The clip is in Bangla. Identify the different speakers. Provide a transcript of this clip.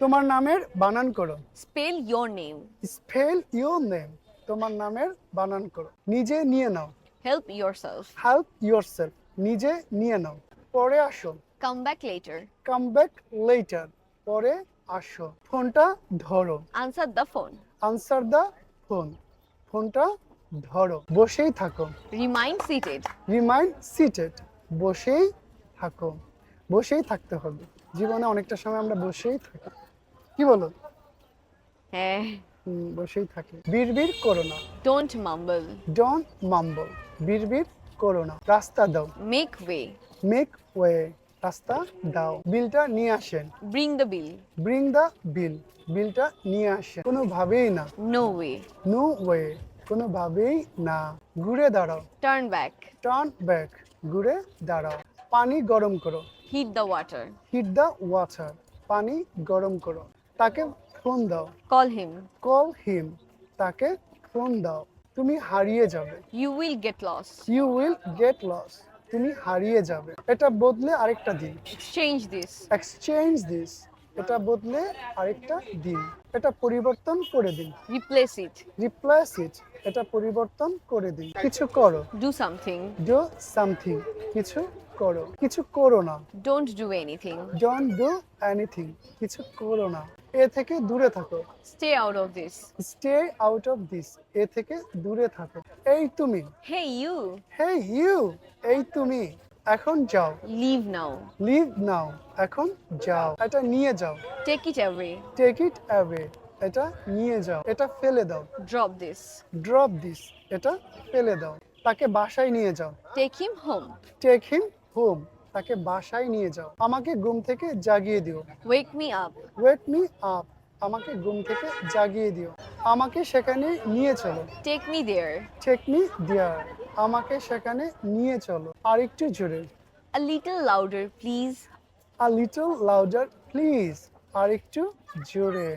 Speaker 1: তোমার নামের বানান করো।
Speaker 2: Spell your name
Speaker 1: spell your name তোমার নামের বানান করো। নিজে নিয়ে নাও।
Speaker 2: Help yourself.
Speaker 1: Help yourself নিজে নিয়ে নাও। পরে আসো।
Speaker 2: Come back later
Speaker 1: come back later পরে আসো। ফোনটা ধরো।
Speaker 2: Answer the phone
Speaker 1: answer the phone ফোনটা ধরো। বসেই থাকো।
Speaker 2: Remain seated.
Speaker 1: রিমাইন্ড সিটেড বসেই থাকো। বসেই থাকতে হবে। জীবনে অনেকটা সময় আমরা বসেই থাকি। কি বলো? হুম, বসেই থাকি। বিড়বিড় করো না।
Speaker 2: Don't mumble.
Speaker 1: ডোন্ট মাম্বল বিড়বিড় করো না। রাস্তা দাও।
Speaker 2: মেক ওয়ে
Speaker 1: মেক ওয়ে রাস্তা দাও। বিলটা নিয়ে আসেন।
Speaker 2: Bring the bill
Speaker 1: bring the bill বিলটা নিয়ে আসেন। কোনোভাবেই না।
Speaker 2: নো ওয়ে
Speaker 1: নো ওয়ে কোনোভাবেই না। ঘুরে দাঁড়াও।
Speaker 2: টার্ন ব্যাক
Speaker 1: টার্ন ব্যাক ঘুরে দাঁড়াও। পানি গরম করো।
Speaker 2: Heat the water
Speaker 1: heat the water পানি গরম করো। তাকে ফোন দাও।
Speaker 2: কল হিম
Speaker 1: কল হিম তাকে ফোন দাও। তুমি হারিয়ে যাবে।
Speaker 2: You will get lost
Speaker 1: you will get lost তুমি হারিয়ে যাবে। এটা বদলে আরেকটা দিন।
Speaker 2: এক্সচেঞ্জ দিস
Speaker 1: এক্সচেঞ্জ দিস এটা বদলে আরেকটা দিন। এটা পরিবর্তন করে দিন।
Speaker 2: Replace ইট
Speaker 1: রিপ্লেস ইট এটা পরিবর্তন করে দিন। কিছু করো।
Speaker 2: ডু সামথিং
Speaker 1: ডু সামথিং কিছু করো। কিছু করো না।
Speaker 2: Don't do anything
Speaker 1: don't do anything কিছু করো না। এ থেকে দূরে থাকো।
Speaker 2: Stay out of this
Speaker 1: stay out of this এ থেকে দূরে থাকো। এই তুমি।
Speaker 2: হে ইউ
Speaker 1: হে ইউ এই তুমি। এখন যাও।
Speaker 2: Leave নাও
Speaker 1: লিভ নাও এখন যাও। এটা নিয়ে যাও।
Speaker 2: Take it away.
Speaker 1: Take it away এটা নিয়ে যাও। এটা ফেলে দাও।
Speaker 2: ড্রপ দিস
Speaker 1: ড্রপ দিস এটা ফেলে দাও। তাকে বাসায় নিয়ে যাও।
Speaker 2: Take him home.
Speaker 1: Take him home তাকে বাসায় নিয়ে যাও। আমাকে ঘুম থেকে জাগিয়ে দিও।
Speaker 2: Wake me up
Speaker 1: wake me up আমাকে ঘুম থেকে জাগিয়ে দিও। আমাকে সেখানে নিয়ে চলো।
Speaker 2: Take me there.
Speaker 1: Take me there আমাকে সেখানে নিয়ে চলো। আর একটু জোরে।
Speaker 2: A little louder please
Speaker 1: a little louder please আর একটু জোরে।